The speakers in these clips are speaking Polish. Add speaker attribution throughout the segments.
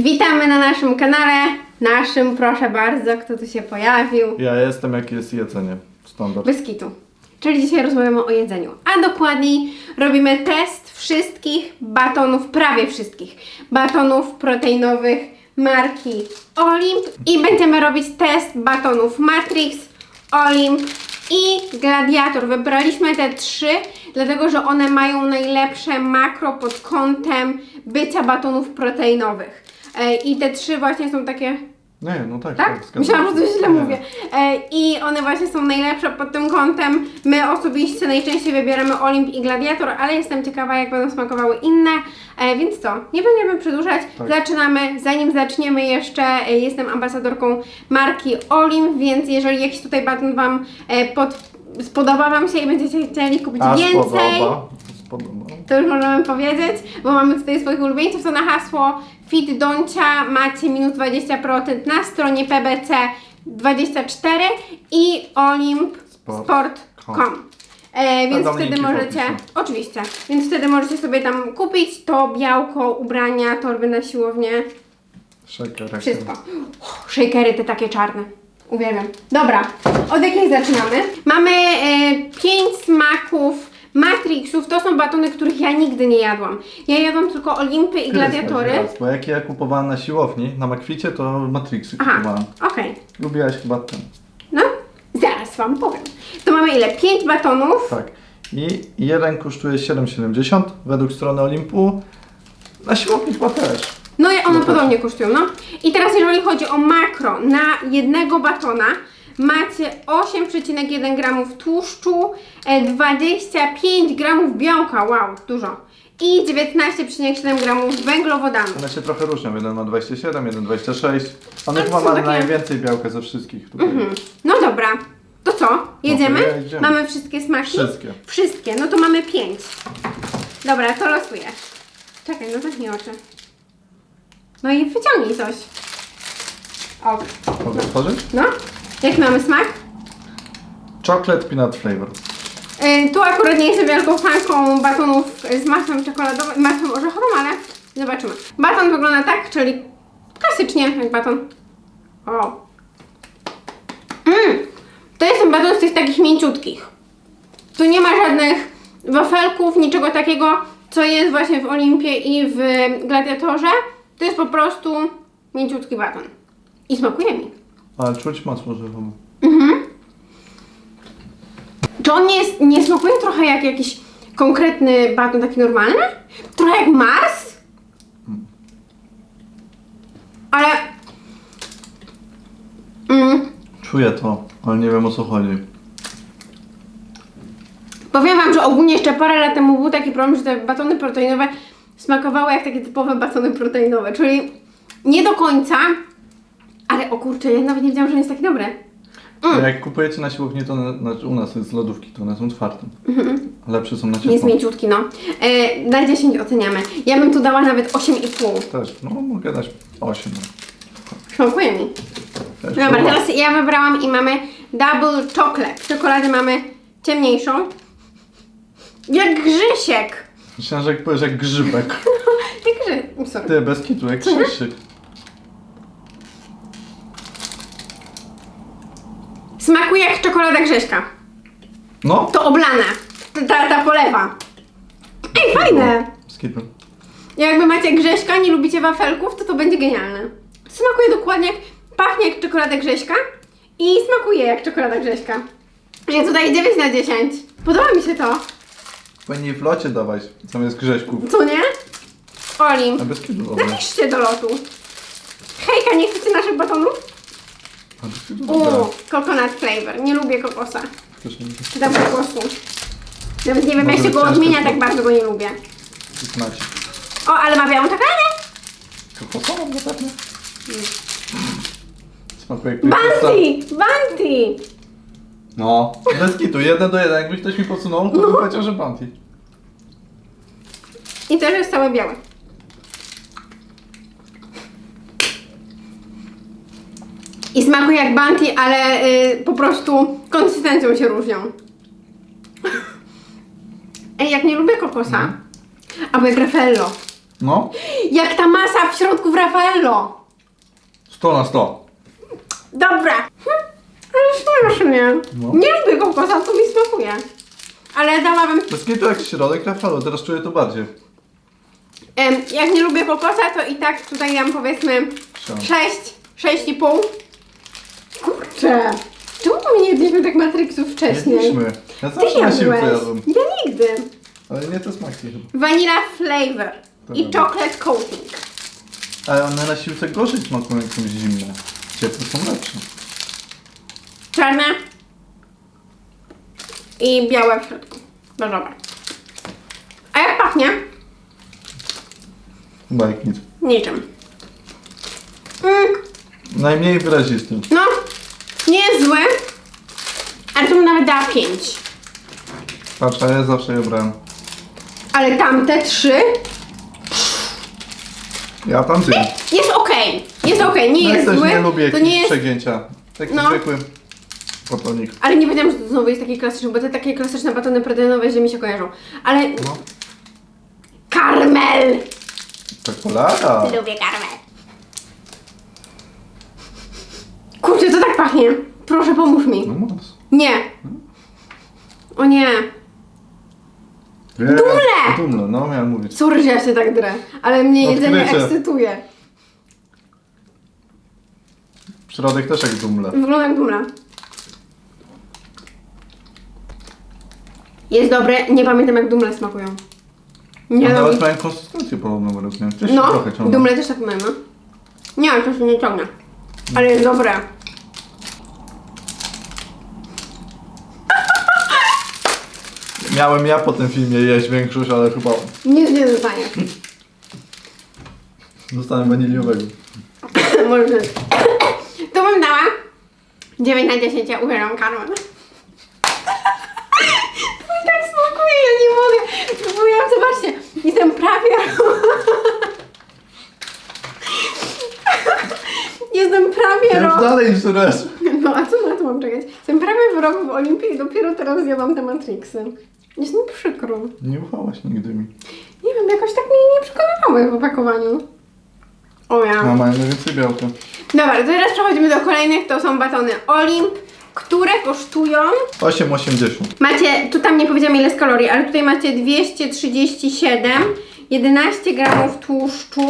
Speaker 1: witamy na naszym kanale. Naszym, proszę bardzo, kto tu się pojawił.
Speaker 2: Ja jestem, jak jest jedzenie. Standard.
Speaker 1: Bez kitu. Czyli dzisiaj rozmawiamy o jedzeniu. A dokładniej robimy test wszystkich batonów, prawie wszystkich batonów proteinowych marki Olimp. I będziemy robić test batonów Matrix, Olimp i Gladiator. Wybraliśmy te trzy, dlatego że one mają najlepsze makro pod kątem bycia batonów proteinowych. E, I te trzy właśnie są takie
Speaker 2: Nie, no tak,
Speaker 1: tak?
Speaker 2: zgadzam
Speaker 1: Myślałam, że coś źle
Speaker 2: Nie.
Speaker 1: mówię. E, I one właśnie są najlepsze pod tym kątem. My osobiście najczęściej wybieramy Olimp i Gladiator, ale jestem ciekawa, jak będą smakowały inne. E, więc co? Nie będziemy przedłużać.
Speaker 2: Tak.
Speaker 1: Zaczynamy. Zanim zaczniemy jeszcze, e, jestem ambasadorką marki Olimp, więc jeżeli jakiś tutaj baton Wam e, pod, spodoba Wam się i będziecie chcieli kupić
Speaker 2: A
Speaker 1: więcej,
Speaker 2: spodoba. Spodoba.
Speaker 1: to już możemy powiedzieć, bo mamy tutaj swoich ulubieńców, to na hasło Fit Doncia macie minus 20% na stronie pbc24 i
Speaker 2: Sport.
Speaker 1: olimpsport.com. E, więc wtedy
Speaker 2: linki w
Speaker 1: możecie,
Speaker 2: opisie.
Speaker 1: oczywiście, więc wtedy możecie sobie tam kupić to białko, ubrania, torby na siłownię,
Speaker 2: Shaker.
Speaker 1: wszystko. Uff, Shakery te takie czarne. Uwielbiam. Dobra, od jakich zaczynamy? Mamy e, pięć smaków Matrixów. To są batony, których ja nigdy nie jadłam. Ja jadłam tylko Olimpy i Gladiatory.
Speaker 2: Raz, Bo jak ja kupowałem na siłowni, na Makwicie, to Matrixy
Speaker 1: Aha,
Speaker 2: kupowałem.
Speaker 1: okej.
Speaker 2: Lubiłaś chyba ten.
Speaker 1: No, zaraz Wam powiem. To mamy ile? Pięć batonów.
Speaker 2: Tak. I jeden kosztuje 7,70 według strony Olimpu. Na siłowni chyba też.
Speaker 1: No i one
Speaker 2: No tak.
Speaker 1: podobnie kosztują, no. I teraz jeżeli chodzi o makro, na jednego batona macie 8,1 gramów tłuszczu, e, 25 gramów białka, wow, dużo. I 19,7 gramów węglowodanów.
Speaker 2: One się trochę różnią. Jeden ma 27, jeden 26. One
Speaker 1: Ale
Speaker 2: chyba
Speaker 1: są
Speaker 2: ma
Speaker 1: takie-
Speaker 2: najwięcej białka ze wszystkich. Tutaj.
Speaker 1: No dobra, to co? Jedziemy?
Speaker 2: No to jedziemy.
Speaker 1: Mamy wszystkie smaki?
Speaker 2: Wszystkie.
Speaker 1: Wszystkie, no to mamy 5. Dobra, to losuję. Czekaj, no zamknij oczy. No i wyciągnij coś. O,
Speaker 2: Mogę otworzyć?
Speaker 1: no. Jaki mamy smak?
Speaker 2: Chocolate peanut flavor.
Speaker 1: Yy, tu akurat nie jestem wielką fanką batonów z masłem czekoladowym, masłem orzechowym, ale zobaczymy. Baton wygląda tak, czyli klasycznie jak baton. O. Mm. To jest ten baton z tych takich mięciutkich. Tu nie ma żadnych wafelków, niczego takiego, co jest właśnie w Olimpie i w Gladiatorze. To jest po prostu mięciutki baton. I smakuje mi.
Speaker 2: Ale czuć masło orzechowe.
Speaker 1: Czy on nie, jest, nie smakuje trochę jak jakiś konkretny baton taki normalny? Trochę jak Mars? Ale... Mm,
Speaker 2: Czuję to, ale nie wiem o co chodzi.
Speaker 1: powiem wam, że ogólnie jeszcze parę lat temu był taki problem, że te batony proteinowe smakowały jak takie typowe batony proteinowe, czyli nie do końca, ale o kurczę, ja nawet nie wiedziałam, że on jest taki dobry. Mm.
Speaker 2: Jak kupujecie na siłowni, to znaczy u nas jest z lodówki, to one są twarde. Lepsze są na
Speaker 1: Mhm. Jest
Speaker 2: ciepło.
Speaker 1: mięciutki, no. E, na 10 oceniamy. Ja bym tu dała nawet 8,5.
Speaker 2: Też, no mogę dać 8.
Speaker 1: Smakuje mi.
Speaker 2: Też
Speaker 1: Dobra,
Speaker 2: próba.
Speaker 1: teraz ja wybrałam i mamy double chocolate. Czekoladę mamy ciemniejszą. Jak Grzysiek.
Speaker 2: Myślałem, że jak powiesz jak grzybek.
Speaker 1: Jak Grzy... Sorry.
Speaker 2: Ty, bez kitu, jak
Speaker 1: Co nie?
Speaker 2: Krzysiek.
Speaker 1: Smakuje jak czekolada Grześka.
Speaker 2: No,
Speaker 1: To oblane. Ta, ta, polewa. Ej, fajne.
Speaker 2: kitu.
Speaker 1: Jakby macie Grześka, nie lubicie wafelków, to to będzie genialne. Smakuje dokładnie jak... Pachnie jak czekolada Grześka i smakuje jak czekolada Grześka. Ja tutaj 9 na 10. Podoba mi się to.
Speaker 2: Powinni w locie dawać, zamiast grześków.
Speaker 1: Co nie? Olim.
Speaker 2: A bez kitu.
Speaker 1: Napiszcie do lotu. Hejka, nie chcecie naszych batonów?
Speaker 2: A bez kitu dobre.
Speaker 1: Uuu, coconut flavor. Nie lubię kokosa.
Speaker 2: Też nie
Speaker 1: Dam kokosu. Nawet nie wiem, jak się go
Speaker 2: ciężko
Speaker 1: odmienia,
Speaker 2: to-
Speaker 1: tak bardzo go nie lubię.
Speaker 2: znacie.
Speaker 1: O, ale ma białą czekoladę.
Speaker 2: Kokosową zapewne? Smakuje jak!
Speaker 1: Banty!
Speaker 2: No, bez kitu, jeden do jeden. Jakby ktoś mi podsunął, to
Speaker 1: No.
Speaker 2: bym powiedział, że Bounty.
Speaker 1: I też jest całe białe. I smakuje jak Banty, ale y, po prostu konsystencją się różnią. Ej, jak nie lubię kokosa, albo jak Raffaello.
Speaker 2: No,
Speaker 1: jak ta masa w środku w Raffaello.
Speaker 2: 100 na 100.
Speaker 1: Dobra. Hm, Ale śmiesznie.
Speaker 2: No.
Speaker 1: Nie lubię kokosa, co mi smakuje. Ale dałabym,
Speaker 2: Bez kitu jak środek Rafalo, teraz czuję to bardziej.
Speaker 1: em, jak nie lubię kokosa, to i tak tutaj dam powiedzmy
Speaker 2: Siedem.
Speaker 1: 6, 6,5. Kurczę. Czemu my nie jedliśmy tak Matrixów wcześniej?
Speaker 2: Jedliśmy. Ja
Speaker 1: Ty
Speaker 2: zawsze na siłce
Speaker 1: jadłeś.
Speaker 2: jadłem.
Speaker 1: Ja nigdy.
Speaker 2: Ale nie te smaki chyba.
Speaker 1: Vanilla flavor
Speaker 2: To
Speaker 1: i
Speaker 2: dobra.
Speaker 1: chocolate coating.
Speaker 2: Ale one na siłce gorzej smakują jak są zimne. Ciepłe są lepsze.
Speaker 1: Czarne i białe w środku. Beżowe. A jak pachnie?
Speaker 2: Chyba jak nic.
Speaker 1: Niczym. Mm,
Speaker 2: Najmniej wyrazisty.
Speaker 1: no, nie jest zły, ale to bym nawet dała 5.
Speaker 2: Patrz, a ja zawsze je brałem.
Speaker 1: Ale tamte trzy
Speaker 2: Ja tam
Speaker 1: jest okej. Jest okej, nie
Speaker 2: No,
Speaker 1: jest
Speaker 2: też
Speaker 1: zły.
Speaker 2: nie lubię
Speaker 1: to
Speaker 2: jakichś
Speaker 1: nie jest,
Speaker 2: przegięcia. Taki
Speaker 1: No.
Speaker 2: zwykły batonik.
Speaker 1: ale nie wiedziałam, że to znowu jest taki klasyczny, bo te takie klasyczne batony proteinowe źle mi się kojarzą. Ale
Speaker 2: No.
Speaker 1: karmel!
Speaker 2: Czekolada.
Speaker 1: Lubię karmel. Kurczę, to tak pachnie. Proszę, pomóż mi.
Speaker 2: No masz.
Speaker 1: Nie. O nie.
Speaker 2: Dumle!
Speaker 1: Dumle!
Speaker 2: Dumle, no miałem mówić.
Speaker 1: Sorry, że ja się tak drę, ale mnie jedzenie
Speaker 2: Odkrycie.
Speaker 1: ekscytuje.
Speaker 2: Środek też jak dumle.
Speaker 1: Wygląda jak dumla. Jest dobre, nie pamiętam jak dumle smakują. Nie no,
Speaker 2: nawet mają konsystencję podobną mnie. Też się
Speaker 1: no
Speaker 2: trochę
Speaker 1: dumle też tak mają, no. Nie, to się nie ciągnie. Ale jest dobre.
Speaker 2: Miałem ja po tym filmie jeść większość, ale chyba
Speaker 1: Nic nie zostanie.
Speaker 2: dostanę waniliowego.
Speaker 1: Może być. To bym dała 9 na 10, ja uwielbiam karmel. To mi tak smakuje, ja nie mogę. Próbujałam, zobaczcie, jestem prawie... Jestem prawie
Speaker 2: Ja już
Speaker 1: rok...
Speaker 2: dalej raz.
Speaker 1: No a co na to mam czekać? Jestem prawie w roku w Olimpii i dopiero teraz zjadłam te Matrixy. Jest mi przykro.
Speaker 2: Nie ufałaś nigdy mi.
Speaker 1: Nie wiem, jakoś tak mnie nie przekonywały w opakowaniu. O ja.
Speaker 2: A mają najwięcej białka.
Speaker 1: Dobra, to teraz przechodzimy do kolejnych, to są batony Olimp, które kosztują...
Speaker 2: 8,80.
Speaker 1: Macie, tu tam nie powiedziałam ile jest kalorii, ale tutaj macie 237, 11 gramów tłuszczu,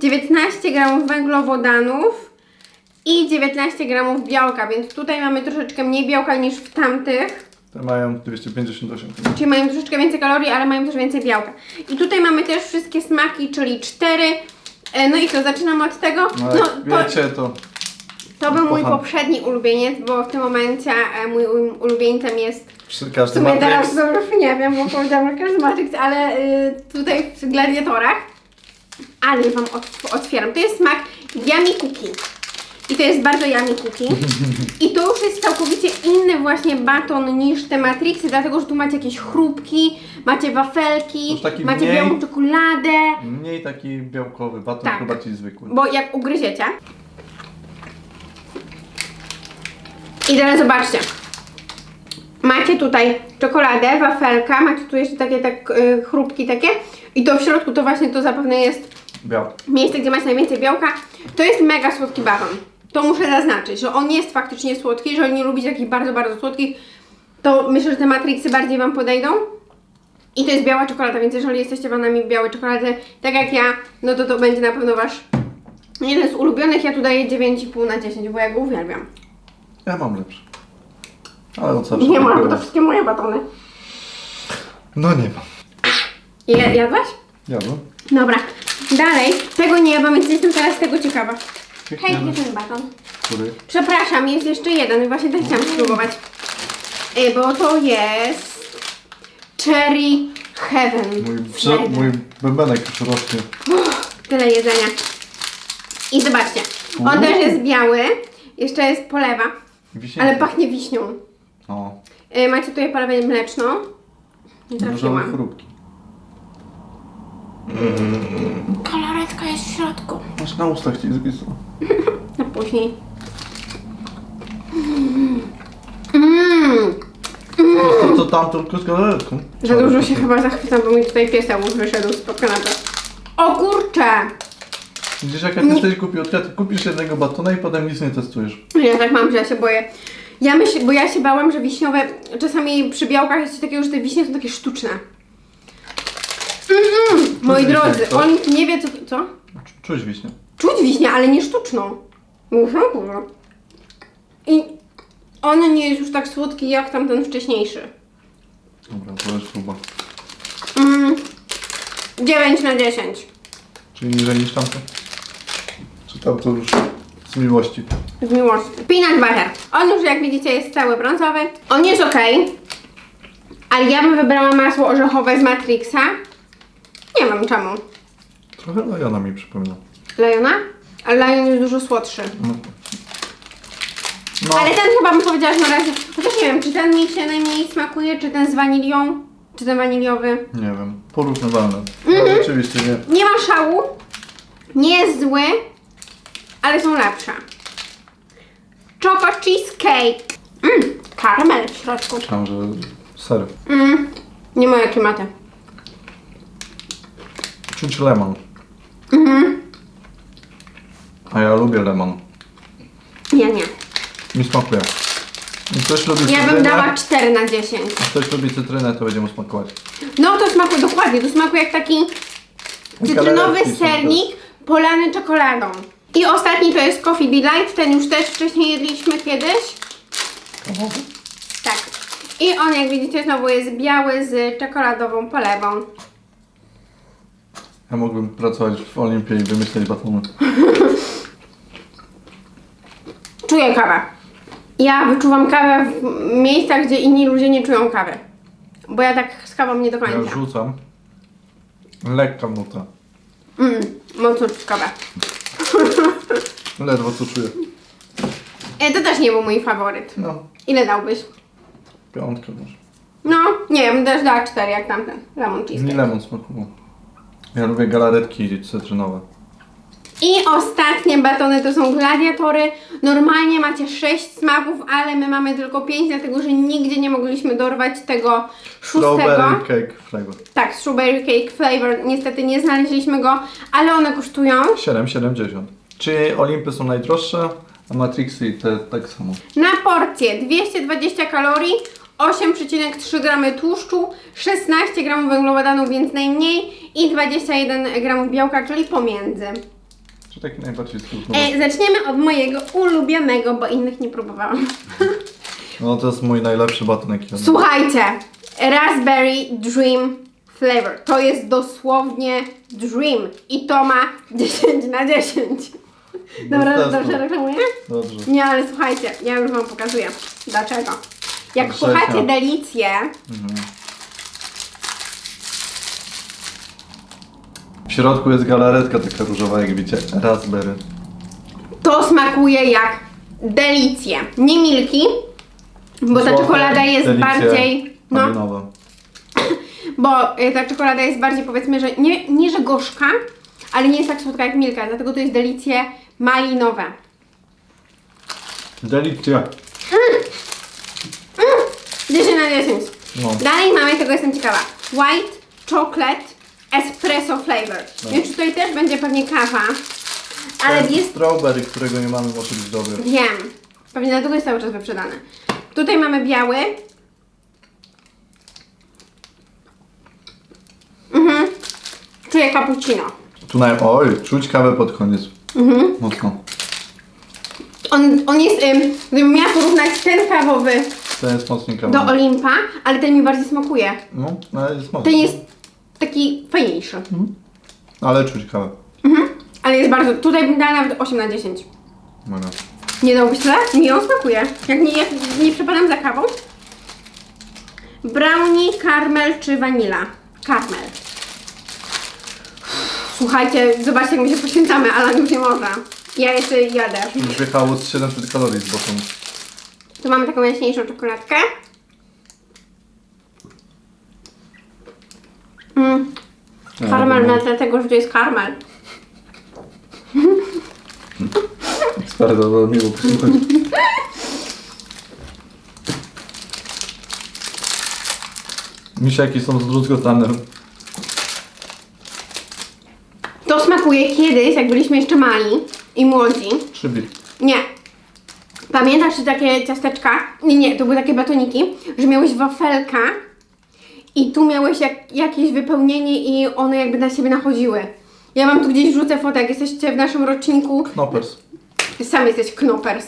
Speaker 1: 19 gramów węglowodanów i 19 gramów białka, więc tutaj mamy troszeczkę mniej białka niż w tamtych.
Speaker 2: Te mają 258.
Speaker 1: Czyli mają troszeczkę więcej kalorii, ale mają też więcej białka. I tutaj mamy też wszystkie smaki, czyli 4. E, No i co, zaczynam od tego.
Speaker 2: No
Speaker 1: No, to,
Speaker 2: wiecie to...
Speaker 1: to był mój
Speaker 2: kocham.
Speaker 1: poprzedni ulubieniec, bo w tym momencie e, mój u- ulubieńcem jest
Speaker 2: przy-
Speaker 1: w
Speaker 2: Każdy
Speaker 1: sumie teraz to już nie wiem, bo powiedziałam, że każdy Matrix, ale y, tutaj w Gladiatorach. Ale wam otw- otwieram. To jest smak Yummy Cookie. I to jest bardzo Yummy Cookie. I to już jest całkowicie inny właśnie baton niż te Matrixy, dlatego że tu macie jakieś chrupki, macie wafelki,
Speaker 2: Już taki
Speaker 1: macie
Speaker 2: mniej-
Speaker 1: białą czekoladę.
Speaker 2: Mniej taki białkowy, baton
Speaker 1: Tak.
Speaker 2: chyba bardziej zwykły.
Speaker 1: Bo jak ugryziecie. I teraz zobaczcie. Macie tutaj czekoladę, wafelka, macie tu jeszcze takie tak y, chrupki takie. I to w środku to właśnie to zapewne jest miejsce, gdzie macie najwięcej białka. To jest mega słodki baton. To muszę zaznaczyć, że on jest faktycznie słodki. Jeżeli nie lubicie takich bardzo, bardzo słodkich, to myślę, że te Matrixy bardziej Wam podejdą. I to jest biała czekolada, więc jeżeli jesteście fanami białej czekolady, tak jak ja, no to to będzie na pewno Wasz jeden z ulubionych. Ja tu daję 9,5 na 10, bo ja go uwielbiam.
Speaker 2: Ja mam lepszy. Ale od zawsze
Speaker 1: Nie
Speaker 2: tak
Speaker 1: bo to wszystkie moje batony.
Speaker 2: No nie ma.
Speaker 1: Je, jadłaś?
Speaker 2: Jadłem.
Speaker 1: Dobra. Dalej. Tego nie jadłam, więc jestem teraz tego ciekawa. Hej, gdzie ten baton?
Speaker 2: Który?
Speaker 1: Przepraszam, jest jeszcze jeden i właśnie ten chciałam spróbować. Y, Bo to jest Cherry Heaven.
Speaker 2: Mój,
Speaker 1: Flavor.
Speaker 2: mój bębenek już rośnie.
Speaker 1: Tyle jedzenia. I zobaczcie, on
Speaker 2: Uuu.
Speaker 1: też jest biały, jeszcze jest polewa,
Speaker 2: Wiśnienki.
Speaker 1: ale pachnie wiśnią.
Speaker 2: O,
Speaker 1: Y, Macie tutaj polewę mleczną. Nie
Speaker 2: różowe
Speaker 1: trafiłam.
Speaker 2: chrupki.
Speaker 1: Koloretka jest w środku.
Speaker 2: Masz na ustach ci zwisło.
Speaker 1: Na później. Mmm.
Speaker 2: To co tam tylko z galaretką?
Speaker 1: Za dużo się chyba zachwycam, bo mi tutaj pieseł wyszedł spod kanapy. O kurczę!
Speaker 2: Widzisz jaka ty jesteś głupiutka, kupisz jednego batona i potem nic nie testujesz.
Speaker 1: Ja tak mam, że ja się boję. Ja myśl, bo ja się bałam, że wiśniowe, czasami przy białkach jest coś takiego, że te wiśnie są takie sztuczne. Mm-mm. Moi drodzy,
Speaker 2: co?
Speaker 1: on nie wie co, co?
Speaker 2: Czu- Czuć wiśnie.
Speaker 1: Czuć wiśnię, ale nie sztuczną. Muszę, kurwa. I on nie jest już tak słodki jak tamten wcześniejszy.
Speaker 2: Dobra, to jest próba.
Speaker 1: Mm. 9 na 10.
Speaker 2: Czyli niżej niż tamte? Czy tam to już z miłości?
Speaker 1: Z miłości. Peanut butter. On już jak widzicie jest cały brązowy. On jest ok. Ale ja bym wybrała masło orzechowe z Matrixa. Nie wiem czemu.
Speaker 2: Trochę Lajona mi przypomina.
Speaker 1: Lajona? Ale Lion jest dużo słodszy.
Speaker 2: No. No,
Speaker 1: Ale ten chyba bym powiedziała, że na razie. Chociaż nie wiem, czy ten mi się najmniej smakuje, czy ten z wanilią, czy ten waniliowy.
Speaker 2: nie wiem, porównywalne.
Speaker 1: Mhm.
Speaker 2: Rzeczywiście nie.
Speaker 1: Nie ma szału. Nie jest zły, ale są lepsze. Choco cheesecake. Mmm, karamel w środku.
Speaker 2: Myślałem, że ser.
Speaker 1: Mmm, nie moje klimaty.
Speaker 2: Czuć lemon.
Speaker 1: Mhm.
Speaker 2: A ja lubię lemon.
Speaker 1: Ja nie.
Speaker 2: Mi smakuje. Ktoś lubi
Speaker 1: Ja
Speaker 2: cytrynę,
Speaker 1: bym dała 4 na 10.
Speaker 2: jak ktoś lubi cytrynę, to będzie mu smakować.
Speaker 1: No to smakuje dokładnie, to smakuje jak taki cytrynowy
Speaker 2: Galaretki są
Speaker 1: sernik polany czekoladą. I ostatni to jest Coffee Delight, ten już też wcześniej jedliśmy kiedyś. Tak. I on jak widzicie znowu jest biały z czekoladową polewą.
Speaker 2: Ja mógłbym pracować w Olimpie i wymyśleć batony.
Speaker 1: Czuję kawę. Ja wyczuwam kawę w miejscach, gdzie inni ludzie nie czują kawy. Bo ja tak z kawą nie do
Speaker 2: Ja
Speaker 1: końca.
Speaker 2: rzucam. Lekka nuta.
Speaker 1: Mm, mocno czuć kawę.
Speaker 2: Ledwo co czuję.
Speaker 1: E, To też nie był mój faworyt.
Speaker 2: No,
Speaker 1: Ile dałbyś?
Speaker 2: piątkę może.
Speaker 1: No, nie wiem, też dała 4 jak tamten. Lemon
Speaker 2: Mi
Speaker 1: cheesecake.
Speaker 2: lemon smakował. Ja lubię galaretki cytrynowe.
Speaker 1: I ostatnie batony to są gladiatory. Normalnie macie 6 smaków, ale my mamy tylko 5, dlatego że nigdzie nie mogliśmy dorwać tego szóstego.
Speaker 2: Strawberry cake flavor.
Speaker 1: Tak, strawberry cake flavor. Niestety nie znaleźliśmy go, ale one kosztują
Speaker 2: 7,70. Czyli Olimpy są najdroższe, a Matrixy te tak samo.
Speaker 1: na porcję 220 kalorii, 8,3 gramy tłuszczu, 16 gramów węglowodanów, więc najmniej i 21 gramów białka, czyli pomiędzy.
Speaker 2: Czy taki najbardziej skrótny?
Speaker 1: E, zaczniemy od mojego ulubionego, bo innych nie próbowałam.
Speaker 2: No to jest mój najlepszy baton jaki jadłem.
Speaker 1: Słuchajcie, Raspberry Dream Flavor. To jest dosłownie Dream i to ma 10 na 10. Dobra,
Speaker 2: testu.
Speaker 1: dobrze reklamuję?
Speaker 2: Dobrze.
Speaker 1: Nie, ale słuchajcie, ja już Wam pokazuję. Dlaczego? Jak kochacie delicję,
Speaker 2: W środku jest galaretka taka różowa, jak widzicie. Raspberry.
Speaker 1: to smakuje jak delicje. Nie milki, bo ta czekolada jest
Speaker 2: delicje
Speaker 1: bardziej... No,
Speaker 2: Malinowe.
Speaker 1: bo y, ta czekolada jest bardziej powiedzmy, że nie, nie że gorzka, ale nie jest tak słodka jak milka, dlatego to jest delicje malinowe.
Speaker 2: Delicja.
Speaker 1: 10 na 10.
Speaker 2: No.
Speaker 1: Dalej mamy, tego jestem ciekawa. White Chocolate Espresso Flavor. Więc tutaj też będzie pewnie kawa, ale
Speaker 2: Ten
Speaker 1: jest...
Speaker 2: Strawberry, którego nie mamy, może być dobry.
Speaker 1: Wiem. Pewnie dlatego jest cały czas wyprzedany. Tutaj mamy biały. Mhm. Czuję cappuccino.
Speaker 2: Tu naj... Oj, czuć kawę pod koniec.
Speaker 1: Mhm.
Speaker 2: Mocno.
Speaker 1: On, on jest, ym, gdybym miała porównać ten kawowy
Speaker 2: Ten jest mocniej kawa.
Speaker 1: do Olimpa, ale ten mi bardziej smakuje.
Speaker 2: No, ale jest mocny.
Speaker 1: Ten jest taki fajniejszy.
Speaker 2: Ale czuć kawę.
Speaker 1: Mhm. Ale jest bardzo, tutaj bym dała nawet 8 na 10.
Speaker 2: Dobra.
Speaker 1: Nie dałbyś tyle? Mi on smakuje. Jak nie, jak nie przepadam za kawą. Brownie, karmel czy wanila? Karmel. Słuchajcie, zobaczcie jak my się poświęcamy, Alan już nie może. Ja jeszcze jadę.
Speaker 2: Już wjechało z 700 kalorii z boku.
Speaker 1: Tu mamy taką jaśniejszą czekoladkę. Mm, karmel na tle tego, że to jest karmel.
Speaker 2: Eksperta, to miło posłuchać. Misiaki są zdruzgotane.
Speaker 1: To smakuje kiedyś, jak byliśmy jeszcze mali i młodzi.
Speaker 2: Szybik.
Speaker 1: Nie. Pamiętasz takie ciasteczka? Nie, nie, to były takie batoniki, że miałeś wafelka i tu miałeś jak, jakieś wypełnienie i one jakby na siebie nachodziły. Ja wam tu gdzieś wrzucę fotę, jak jesteście w naszym roczniku,
Speaker 2: Knoppers.
Speaker 1: sam jesteś knopers.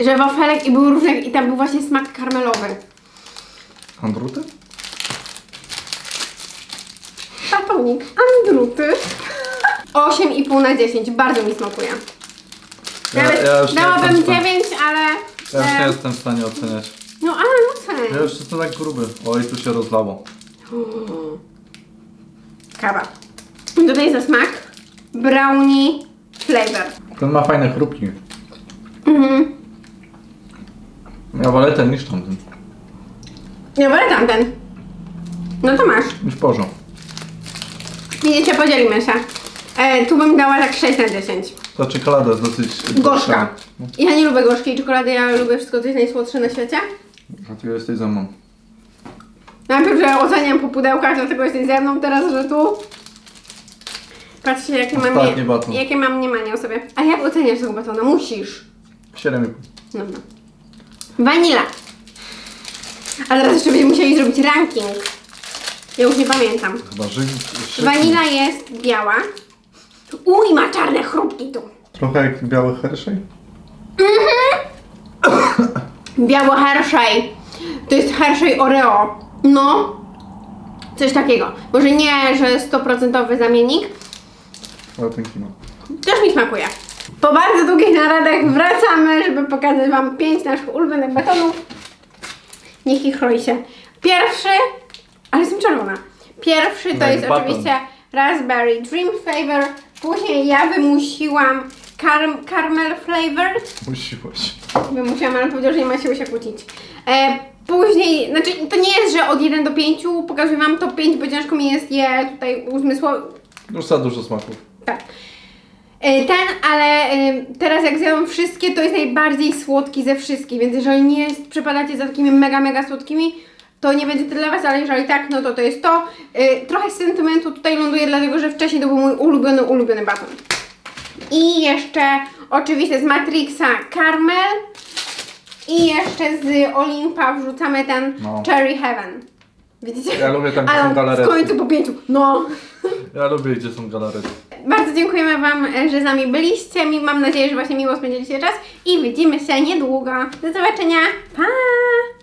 Speaker 1: Że wafelek i były różne, i tam był właśnie smak karmelowy.
Speaker 2: Andruty?
Speaker 1: Batonik, andruty. 8,5 na 10, bardzo mi smakuje.
Speaker 2: Ja-
Speaker 1: Nawet
Speaker 2: ja już nie
Speaker 1: dałabym
Speaker 2: jestem w stanie.
Speaker 1: 9, ale...
Speaker 2: Ja już nie
Speaker 1: e,
Speaker 2: jestem w stanie oceniać.
Speaker 1: No ale no?
Speaker 2: Ja już jestem tak gruby. Oj, tu się rozlało.
Speaker 1: Kawa. Tutaj za smak brownie flavor.
Speaker 2: Ten ma fajne chrupki.
Speaker 1: Mhm.
Speaker 2: Ja wolę ten niż tamten.
Speaker 1: Ja wolę tamten. No to masz.
Speaker 2: Już porząd.
Speaker 1: Widzicie, podzielimy się. E, tu bym dała tak 6 na 10.
Speaker 2: Ta czekolada jest dosyć...
Speaker 1: Gorzka. Ja nie lubię gorzkiej czekolady, ja lubię wszystko, co jest najsłodsze na świecie.
Speaker 2: Dlatego jesteś ze mną.
Speaker 1: Najpierw, że oceniam po pudełkach, dlatego jesteś ze mną, teraz, że tu... Patrzcie, jakie mam,
Speaker 2: Ostatni
Speaker 1: nie, jakie mam mniemanie o sobie. A jak oceniasz tego batona? Musisz.
Speaker 2: 7,5.
Speaker 1: Dobra. Vanilla. A teraz jeszcze będziemy musieli zrobić ranking. Ja już nie pamiętam.
Speaker 2: Chyba żyć.
Speaker 1: Wanila jest biała. Uj, ma czarne chrupki tu.
Speaker 2: Trochę jak biały Hershey.
Speaker 1: Biało Hershey. To jest Hershey Oreo. No. Coś takiego. Może nie, że 100% zamiennik.
Speaker 2: Ale ten kino.
Speaker 1: Też mi smakuje. Po bardzo długich naradach wracamy, żeby pokazać Wam pięć naszych ulubionych batonów. Niech ich roi się. Pierwszy, ale jestem czerwona. Pierwszy to jest
Speaker 2: baton.
Speaker 1: oczywiście Raspberry Dream Flavor. Później ja wymusiłam Car Caramel Flavor.
Speaker 2: Musiłeś.
Speaker 1: Wymusiłam, ale powiedział, że nie ma siły się kłócić. E, później, znaczy to nie jest, że od 1 do 5 pokazuję Wam top 5, bo ciężko mi jest je tutaj uzmysłowić.
Speaker 2: Już za dużo smaków.
Speaker 1: Tak. E, Ten, ale e, teraz jak zjadłam wszystkie, to jest najbardziej słodki ze wszystkich, więc jeżeli nie przepadacie za takimi mega, mega słodkimi, to nie będzie to dla Was, ale jeżeli tak, no to to jest to. E, Trochę sentymentu tutaj ląduje, dlatego że wcześniej to był mój ulubiony, ulubiony baton. I jeszcze oczywiście z Matrixa Caramel i jeszcze z Olimpa wrzucamy ten
Speaker 2: No.
Speaker 1: Cherry Heaven. Widzicie?
Speaker 2: Ja lubię tam, gdzie
Speaker 1: Ale
Speaker 2: są
Speaker 1: w
Speaker 2: galaretki.
Speaker 1: końcu po pięciu. No.
Speaker 2: Ja lubię, gdzie są galaretki.
Speaker 1: Bardzo dziękujemy Wam, że z nami byliście. Mi- Mam nadzieję, że właśnie miło spędziliście czas i widzimy się niedługo. Do zobaczenia. Pa!